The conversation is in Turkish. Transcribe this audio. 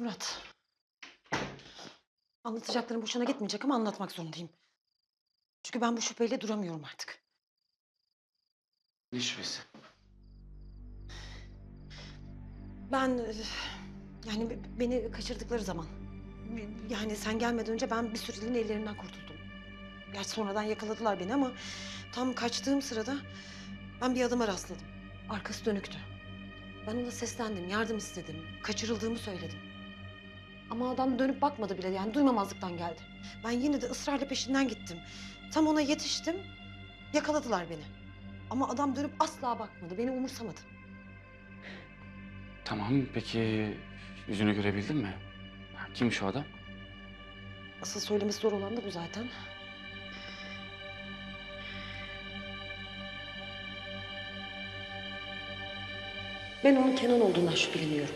Murat. Anlatacaklarım boşuna gitmeyecek ama anlatmak zorundayım. Çünkü ben bu şüpheyle duramıyorum artık. Ne şüphesi? Ben e, yani be- beni kaçırdıkları zaman yani sen gelmeden önce ben bir süreliğine ellerinden kurtuldum. Gerçi sonradan yakaladılar beni ama tam kaçtığım sırada ben bir adama rastladım. Arkası dönüktü. Ben ona seslendim, yardım istedim, kaçırıldığımı söyledim. Ama adam dönüp bakmadı bile yani duymamazlıktan geldi. Ben yine de ısrarla peşinden gittim. Tam ona yetiştim, yakaladılar beni. Ama adam dönüp asla bakmadı, beni umursamadı. Tamam peki yüzünü görebildin mi? Ha, Kim şu adam? Asıl söylemesi zor olan da bu zaten. Ben onun Kenan olduğundan şüpheleniyorum.